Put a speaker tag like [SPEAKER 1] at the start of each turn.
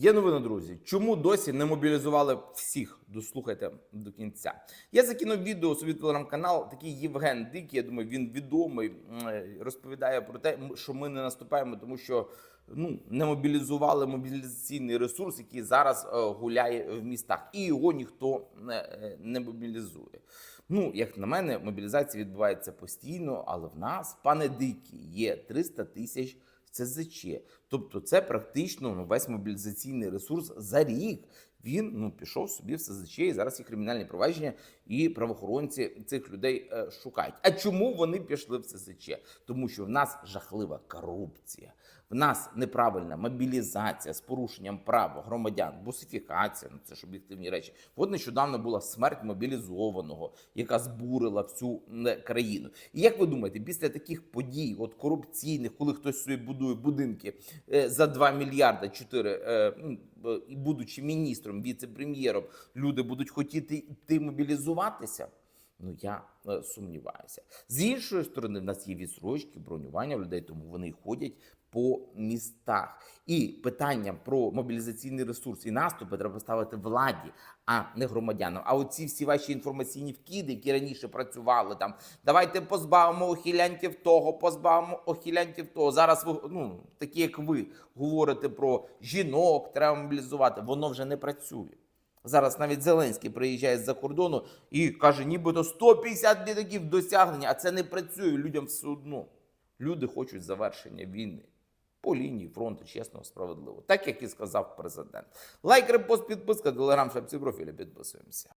[SPEAKER 1] Є новина, друзі. Чому досі не мобілізували всіх? Дослухайте до кінця. Я закинув відео свій телеграм-канал. Такий Євген Дикий, я думаю, він відомий. е, Розповідає про те, що ми не наступаємо, тому що ну не мобілізували мобілізаційний ресурс, який зараз е, гуляє в містах, і його ніхто не, е, не мобілізує. Ну, як на мене, мобілізація відбувається постійно, але в нас, пане Дикий, є 300 тисяч ЦЗЧ. Тобто, це практично ну, весь мобілізаційний ресурс за рік. Він ну пішов собі в СЗЧ, і зараз є кримінальні провадження, і правоохоронці цих людей е, шукають. А чому вони пішли в СЗЧ? Тому що в нас жахлива корупція, в нас неправильна мобілізація з порушенням прав громадян, бусифікація, ну це ж об'єктивні речі. От нещодавно була смерть мобілізованого, яка збурила всю е, країну. І як ви думаєте, після таких подій, от корупційних, коли хтось собі будує будинки е, за 2 мільярда 4, е, ну, будучи міністром, віце-прем'єром, люди будуть хотіти йти мобілізуватися? Ну я е, сумніваюся. З іншої сторони, в нас є відсрочки, бронювання в людей, тому вони ходять по містах. І питання про мобілізаційний ресурс і наступи треба ставити владі, а не громадянам. А оці всі ваші інформаційні вкиди, які раніше працювали там, давайте позбавимо охилянтів того, позбавимо охилянтів того. Зараз ви ну такі, як ви говорите про жінок, треба мобілізувати. Воно вже не працює. Зараз навіть Зеленський приїжджає з-за кордону і каже, нібито 150 літаків досягнення, а це не працює людям все одно. Люди хочуть завершення війни по лінії фронту, чесно, справедливо, так як і сказав президент. Лайк, репост, підписка, телеграм, шапці профіля, підписуємося.